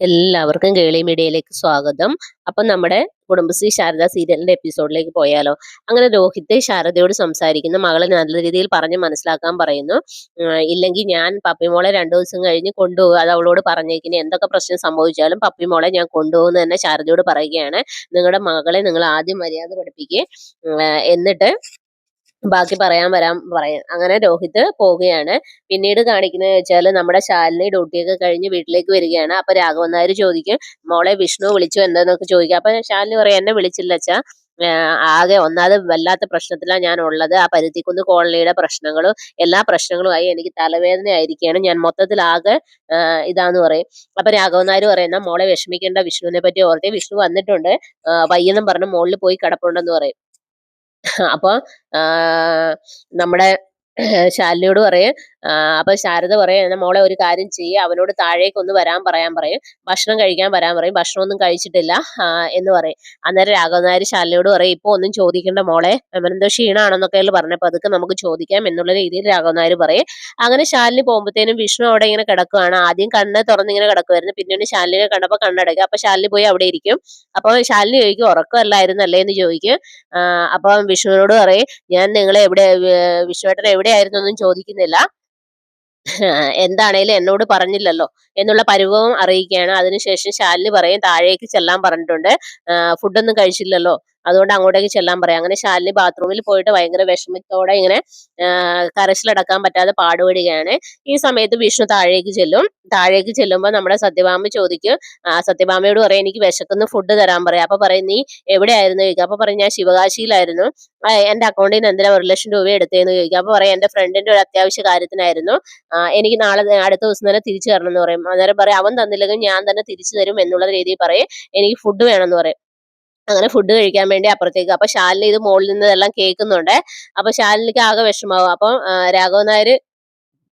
എല്ലാവർക്കും കേളി മീഡിയയിലേക്ക് സ്വാഗതം. അപ്പം നമ്മുടെ കുടുംബശ്രീ ശാരദ സീരിയലിന്റെ എപ്പിസോഡിലേക്ക് പോയാലോ. അങ്ങനെ രോഹിത്തെ ശാരദയോട് സംസാരിക്കുന്ന. മകളെ നല്ല രീതിയിൽ പറഞ്ഞ് മനസ്സിലാക്കാൻ പറയുന്നു. ഇല്ലെങ്കിൽ ഞാൻ പപ്പിമോളെ രണ്ടു ദിവസം കഴിഞ്ഞ് കൊണ്ടുപോകും. അത് അവളോട് പറഞ്ഞേക്കിനി എന്തൊക്കെ പ്രശ്നം സംഭവിച്ചാലും പപ്പിമോളെ ഞാൻ കൊണ്ടുപോകുന്നു തന്നെ ശാരദയോട് പറയുകയാണ്. നിങ്ങളുടെ മകളെ നിങ്ങൾ ആദ്യം മര്യാദ പഠിപ്പിക്കുക എന്നിട്ട് ബാക്കി പറയാൻ വരാൻ പറയാം. അങ്ങനെ രോഹിത് പോവുകയാണ്. പിന്നീട് കാണിക്കുന്നത് വെച്ചാൽ നമ്മുടെ ശാലിനി ഡ്യൂട്ടിയൊക്കെ കഴിഞ്ഞ് വീട്ടിലേക്ക് വരികയാണ്. അപ്പൊ രാഘവൻ നായർ ചോദിക്കും മോളെ വിഷ്ണു വിളിച്ചു എന്താന്നൊക്കെ ചോദിക്കും. അപ്പൊ ശാലിനി പറയാം എന്നെ വിളിച്ചില്ല അച്ഛാ. ആകെ ഒന്നാമത് വല്ലാത്ത പ്രശ്നത്തിലാണ് ഞാൻ ഉള്ളത് ആ പരുത്തിക്കുന്ന് കോളനിയുടെ പ്രശ്നങ്ങളും എല്ലാ പ്രശ്നങ്ങളുമായി എനിക്ക് തലവേദന ആയിരിക്കുകയാണ് ഞാൻ മൊത്തത്തിൽ ആകെ ഇതാന്ന് പറയും. അപ്പൊ രാഘവൻ നായർ പറയുന്ന മോളെ വിഷമിക്കേണ്ട വിഷ്ണുവിനെ പറ്റി ഓർത്തി വിഷ്ണു വന്നിട്ടുണ്ട്. വയ്യെന്നും പറഞ്ഞ് മുകളിൽ പോയി കിടപ്പുണ്ടെന്ന് പറയും. അപ്പൊ നമ്മുടെ ശാലിനിയോട് പറയും. അപ്പൊ ശാരദ പറയും എന്നാ മോളെ ഒരു കാര്യം ചെയ്യുക അവനോട് താഴേക്ക് ഒന്ന് വരാൻ പറയാൻ പറയും. ഭക്ഷണം കഴിക്കാൻ വരാൻ പറയും. ഭക്ഷണം ഒന്നും കഴിച്ചിട്ടില്ല എന്ന് പറയും. അന്നേരം രാഘവനായർ ശാലിനിയോട് പറയും ഇപ്പൊ ഒന്നും ചോദിക്കേണ്ട മോളെ. എന്തോ ക്ഷീണാണെന്നൊക്കെ പറഞ്ഞപ്പോ അതൊക്കെ നമുക്ക് ചോദിക്കാം എന്നുള്ള രീതിയിൽ രാഘവനായർ പറയും. അങ്ങനെ ശാലിനി പോകുമ്പോഴത്തേനും വിഷ്ണു അവിടെ ഇങ്ങനെ കിടക്കുകയാണ് ആദ്യം കണ്ണ് തുറന്നിങ്ങനെ കിടക്കുമായിരുന്നു പിന്നീട് ശാലിനെ കണ്ടപ്പോ കണ്ണടക്കുക അപ്പൊ ശാലിനി പോയി അവിടെ ഇരിക്കും. അപ്പൊ ശാലിനി ചോദിക്കും ഉറക്കമല്ലായിരുന്നല്ലേ? എന്ന് ചോദിക്കും. അപ്പൊ വിഷ്ണുവിനോട് പറയും ഞാൻ നിങ്ങളെ എവിടെ വിഷ്ണുവേട്ടൻ വിഷ്ണുവേട്ടൻ എവിടെയായിരുന്നു എന്നും ചോദിക്കുന്നില്ല. എന്താണേലും എന്നോട് പറഞ്ഞില്ലല്ലോ എന്നുള്ള പരിഭവം അറിയിക്കുകയാണ്. അതിനുശേഷം ശാലിനി പറയും താഴേക്ക് ചെല്ലാൻ പറഞ്ഞിട്ടുണ്ട്. ഫുഡൊന്നും കഴിച്ചില്ലല്ലോ. അതുകൊണ്ട് അങ്ങോട്ടേക്ക് ചെല്ലാൻ പറയാം. അങ്ങനെ ശാലിനി ബാത്റൂമിൽ പോയിട്ട് ഭയങ്കര വിഷമത്തോടെ ഇങ്ങനെ കരച്ചിലടക്കാൻ പറ്റാതെ പാടുപെടുകയാണ്. ഈ സമയത്ത് വിഷ്ണു താഴേക്ക് ചെല്ലും. താഴേക്ക് ചെല്ലുമ്പോൾ നമ്മുടെ സത്യഭാമ ചോദിക്കും സത്യഭാമയോട് പറയും എനിക്ക് വിശക്കുന്ന ഫുഡ് തരാൻ പറയാം. അപ്പൊ പറയും നീ എവിടെയായിരുന്നു? ചോദിക്കുക അപ്പൊ പറയും ഞാൻ ശിവകാശിയിലായിരുന്നു. എന്റെ അക്കൗണ്ടിൽ നിന്ന് എന്തിനാ ഒരു ലക്ഷം രൂപ എടുത്തേന്ന് ചോദിക്കുക അപ്പൊ പറയാം എന്റെ ഫ്രണ്ടിന്റെ ഒരു അത്യാവശ്യ കാര്യത്തിനായിരുന്നു. എനിക്ക് നാളെ അടുത്ത ദിവസം തന്നെ തിരിച്ചു തരണം എന്ന് പറയും. അന്നേരം പറയും അവൻ തന്നില്ലെങ്കിൽ ഞാൻ തന്നെ തിരിച്ചു തരും എന്നുള്ള രീതിയിൽ പറയും. എനിക്ക് ഫുഡ് വേണം എന്ന് പറയും. അങ്ങനെ ഫുഡ് കഴിക്കാൻ വേണ്ടി അപ്പുറത്തേക്ക്. അപ്പൊ ശാലിനി ഇത് മുകളിൽ നിന്ന് ഇതെല്ലാം കേൾക്കുന്നുണ്ട്. അപ്പൊ ശാലിനിക്ക് ആകെ വിഷമാവും അപ്പം രാഘവൻ നായർ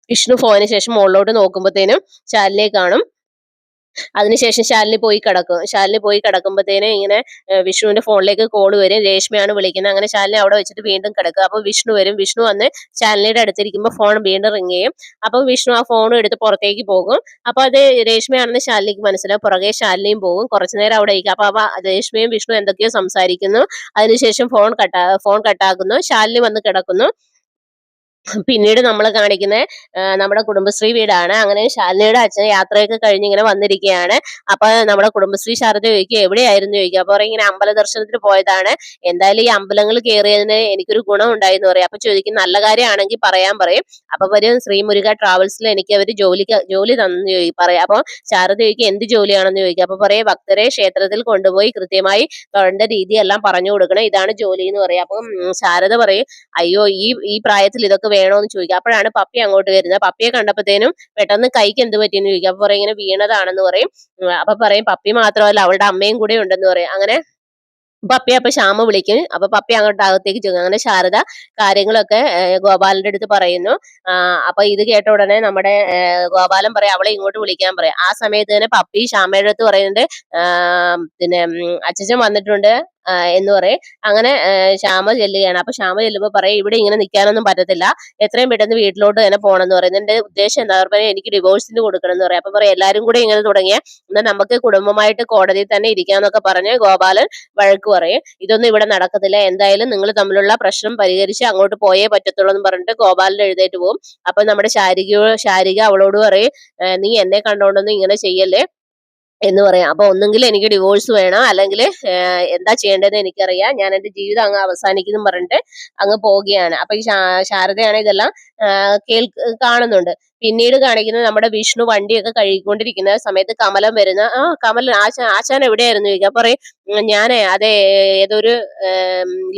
വിഷ്ണു പോയതിനു ശേഷം മുകളിലോട്ട് നോക്കുമ്പോഴത്തേനും ശാലിനിയെ കാണും. അതിനുശേഷം ശാലിനി പോയി കിടക്കും. ശാലിനി പോയി കിടക്കുമ്പോഴത്തേനും ഇങ്ങനെ വിഷ്ണുവിന്റെ ഫോണിലേക്ക് കോൾ വരും. രേഷ്മയാണ് വിളിക്കുന്നത്. അങ്ങനെ ശാലിനി അവിടെ വെച്ചിട്ട് വീണ്ടും കിടക്കുക അപ്പൊ വിഷ്ണു വരും. വിഷ്ണു വന്ന് ശാലിനിയുടെ അടുത്തിരിക്കുമ്പോൾ ഫോൺ വീണ്ടും റിങ് ചെയ്യും. അപ്പൊ വിഷ്ണു ആ ഫോൺ എടുത്ത് പുറത്തേക്ക് പോകും. അപ്പൊ അത് രേഷ്മയാണെന്ന് ശാലിനിക്ക് മനസ്സിലാവും. പുറകെ ശാലിനിയും പോകും. കുറച്ചു നേരം അവിടെ ഇരിക്കും. അപ്പൊ രേഷ്മയും വിഷ്ണു എന്തൊക്കെയോ സംസാരിക്കുന്നു. അതിനുശേഷം ഫോൺ കട്ടാ ഫോൺ കട്ടാക്കുന്നു ശാലിനി വന്ന് കിടക്കുന്നു. പിന്നീട് നമ്മൾ കാണിക്കുന്ന നമ്മുടെ കുടുംബശ്രീ വീടാണ്. അങ്ങനെ ശാലിനിയുടെ അച്ഛൻ യാത്രയൊക്കെ കഴിഞ്ഞ് ഇങ്ങനെ വന്നിരിക്കുകയാണ്. അപ്പൊ നമ്മുടെ കുടുംബശ്രീ ശാരദ ചോദിക്കുക എവിടെയായിരുന്നു? ചോദിക്കുക അപ്പൊ പറയും ഇങ്ങനെ അമ്പല ദർശനത്തിന് പോയതാണ്. എന്തായാലും ഈ അമ്പലങ്ങൾ കയറിയതിന് എനിക്കൊരു ഗുണം ഉണ്ടായി എന്ന് പറയും. അപ്പൊ ചോദിക്കും നല്ല കാര്യമാണെങ്കിൽ പറയാൻ പറയും. അപ്പൊ വരും ശ്രീമുരുക ട്രാവൽസിൽ എനിക്ക് അവർ ജോലി ജോലി തന്നെന്ന് ചോദിക്കും പറയാം. അപ്പൊ ശാരദ ചോദിക്കും എന്ത് ജോലിയാണെന്ന്? ചോദിക്കും. അപ്പൊ പറയും ഭക്തരെ ക്ഷേത്രത്തിൽ കൊണ്ടുപോയി കൃത്യമായി തൊഴേണ്ട രീതിയെല്ലാം പറഞ്ഞു കൊടുക്കണം. ഇതാണ് ജോലി എന്ന് പറയാം. അപ്പം ശാരദ പറയും അയ്യോ ഈ ഈ പ്രായത്തിൽ ഇതൊക്കെ വേണോന്ന് ചോദിക്കുക അപ്പോഴാണ് പപ്പി അങ്ങോട്ട് വരുന്നത്. പപ്പിയെ കണ്ടപ്പോഴത്തേനും പെട്ടെന്ന് കൈക്ക് എന്ത് പറ്റിയെന്ന് ചോദിക്കും. അപ്പൊ പറയും ഇങ്ങനെ വീണതാണെന്ന് പറയും. അപ്പൊ പറയും പപ്പി മാത്രമല്ല അവളുടെ അമ്മയും കൂടെ ഉണ്ടെന്ന് പറയും. അങ്ങനെ പപ്പി അപ്പൊ ശ്യാമ വിളിക്കും. അപ്പൊ പപ്പി അങ്ങോട്ട് അകത്തേക്ക് ചെല്ലും. അങ്ങനെ ശാരദ കാര്യങ്ങളൊക്കെ ഗോപാലന്റെ അടുത്ത് പറയുന്നു. അപ്പൊ ഇത് കേട്ട ഉടനെ നമ്മുടെ ഗോപാലൻ പറയാം അവളെ ഇങ്ങോട്ട് വിളിക്കാൻ പറയാം. ആ സമയത്ത് തന്നെ പപ്പി ശ്യാമയുടെ അടുത്ത് പറയുന്നുണ്ട്. പിന്നെ അച്ഛൻ വന്നിട്ടുണ്ട്. എന്ന് പറയും. അങ്ങനെ ശ്യാമ ചെല്ലുകയാണ്. അപ്പൊ ശ്യാമ ചെല്ലുമ്പോൾ പറയും ഇവിടെ ഇങ്ങനെ നിൽക്കാനൊന്നും പറ്റത്തില്ല. എത്രയും പെട്ടെന്ന് വീട്ടിലോട്ട് തന്നെ പോകണം എന്ന് പറയും. എന്റെ ഉദ്ദേശം എന്താ? പറയുക എനിക്ക് ഡിവോഴ്സിന് കൊടുക്കണം എന്ന് പറയും. അപ്പൊ പറയും എല്ലാരും കൂടെ ഇങ്ങനെ തുടങ്ങിയ എന്നാൽ നമുക്ക് കുടുംബമായിട്ട് കോടതിയിൽ തന്നെ ഇരിക്കാന്നൊക്കെ പറഞ്ഞ് ഗോപാലൻ വഴക്ക് പറയും. ഇതൊന്നും ഇവിടെ നടക്കത്തില്ല. എന്തായാലും നിങ്ങൾ തമ്മിലുള്ള പ്രശ്നം പരിഹരിച്ച് അങ്ങോട്ട് പോയേ പറ്റത്തുള്ളൂ എന്ന് പറഞ്ഞിട്ട് ഗോപാലൻ എഴുന്നേറ്റ് പോകും. അപ്പൊ നമ്മുടെ ശാരിക ശാരിക അവളോട് പറയും നീ എന്നെ കണ്ടോണ്ടൊന്നും ഇങ്ങനെ ചെയ്യല്ലേ? എന്ന് പറയാം. അപ്പൊ ഒന്നെങ്കിൽ എനിക്ക് ഡിവോഴ്സ് വേണം. അല്ലെങ്കിൽ എന്താ ചെയ്യേണ്ടതെന്ന് എനിക്കറിയാം. ഞാൻ എന്റെ ജീവിതം അങ്ങ് അവസാനിക്കുന്നു പറഞ്ഞിട്ട് അങ്ങ് പോവുകയാണ്. അപ്പൊ ഈ ശാരദയാണ് ഇതെല്ലാം കേൾ കാണുന്നുണ്ട്. പിന്നീട് കാണിക്കുന്നത് നമ്മുടെ വിഷ്ണു വണ്ടിയൊക്കെ കഴുകിക്കൊണ്ടിരിക്കുന്ന സമയത്ത് കമലം വരുന്ന ആ കമൽ ആശാൻ ആശാൻ എവിടെയായിരുന്നു ചോദിക്കുക? അപ്പൊ പറയും "ഉം, ഞാനേ അതെ ഏതൊരു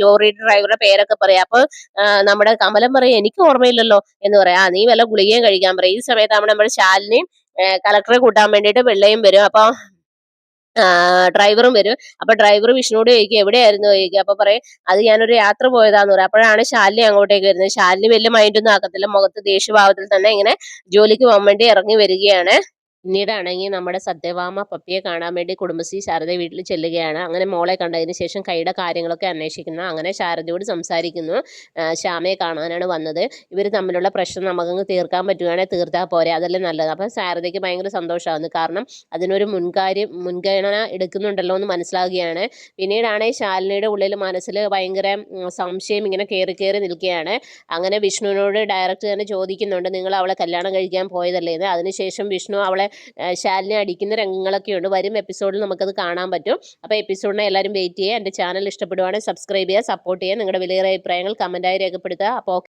ലോറി ഡ്രൈവറുടെ പേരൊക്കെ പറയാം. അപ്പൊ നമ്മുടെ കമലം പറയും എനിക്ക് ഓർമ്മയില്ലല്ലോ എന്ന് പറയാം. ആ നീ വല്ല ഗുളികയും കഴിക്കാൻ പറയും. ഈ സമയത്താണ് നമ്മുടെ ശാലിനിയും കളക്ടറെ കൂട്ടാൻ വേണ്ടിയിട്ട് വെള്ളയും വരും. അപ്പൊ ഡ്രൈവറും വരും. അപ്പൊ ഡ്രൈവർ വിഷ്ണുവോട് ചോദിക്കും എവിടെയായിരുന്നു? ചോദിക്കുക അപ്പൊ പറയും അത് ഞാനൊരു യാത്ര പോയതാന്ന് പറയും. അപ്പോഴാണ് ശാലിനി അങ്ങോട്ടേക്ക് വരുന്നത്. ശാലിനി വലിയ മൈൻഡൊന്നും ആക്കത്തില്ല. മുഖത്ത് ദേഷ്യഭാവത്തിൽ തന്നെ ഇങ്ങനെ ജോലിക്ക് പോകാൻ വേണ്ടി ഇറങ്ങി വരികയാണ്. പിന്നീടാണെങ്കിൽ നമ്മുടെ സത്യവാമ പപ്പിയെ കാണാൻ വേണ്ടി കുടുംബശ്രീ ശാരദ വീട്ടിൽ ചെല്ലുകയാണ്. അങ്ങനെ മോളെ കണ്ടതിന് ശേഷം കൈയുടെ കാര്യങ്ങളൊക്കെ അന്വേഷിക്കുന്നു. അങ്ങനെ ശാരദയോട് സംസാരിക്കുന്നു. ശ്യാമയെ കാണാനാണ് വന്നത്. ഇവർ തമ്മിലുള്ള പ്രശ്നം നമുക്കങ്ങ് തീർക്കാൻ പറ്റുകയാണെങ്കിൽ തീർത്താൽ പോരെ. അതല്ലേ നല്ലത്. അപ്പം ശാരദയ്ക്ക് ഭയങ്കര സന്തോഷമാകുന്നു. കാരണം അതിനൊരു മുൻകാര്യം മുൻഗണന എടുക്കുന്നുണ്ടല്ലോ എന്ന് മനസ്സിലാകുകയാണ് പിന്നീടാണ് ശാലിനിയുടെ ഉള്ളിൽ മനസ്സിൽ ഭയങ്കര സംശയം ഇങ്ങനെ കയറി കയറി നിൽക്കുകയാണ്. അങ്ങനെ വിഷ്ണുവിനോട് ഡയറക്റ്റ് തന്നെ ചോദിക്കുന്നുണ്ട്. നിങ്ങൾ അവളെ കല്യാണം കഴിക്കാൻ പോയതല്ലേ എന്ന്. അതിനുശേഷം വിഷ്ണു അവളെ ശാലിനെ അടിക്കുന്ന രംഗങ്ങളൊക്കെ ഉണ്ട് വരും എപ്പിസോഡിൽ നമുക്കത് കാണാൻ പറ്റും. അപ്പോൾ എപ്പിസോഡിനെ എല്ലാവരും വെയിറ്റ് ചെയ്യുക. എന്റെ ചാനൽ ഇഷ്ടപ്പെടുവാണെങ്കിൽ സബ്സ്ക്രൈബ് ചെയ്യുക സപ്പോർട്ട് ചെയ്യുക. നിങ്ങളുടെ വിലയേറെ അഭിപ്രായങ്ങൾ കമന്റായി രേഖപ്പെടുത്തുക. അപ്പോൾ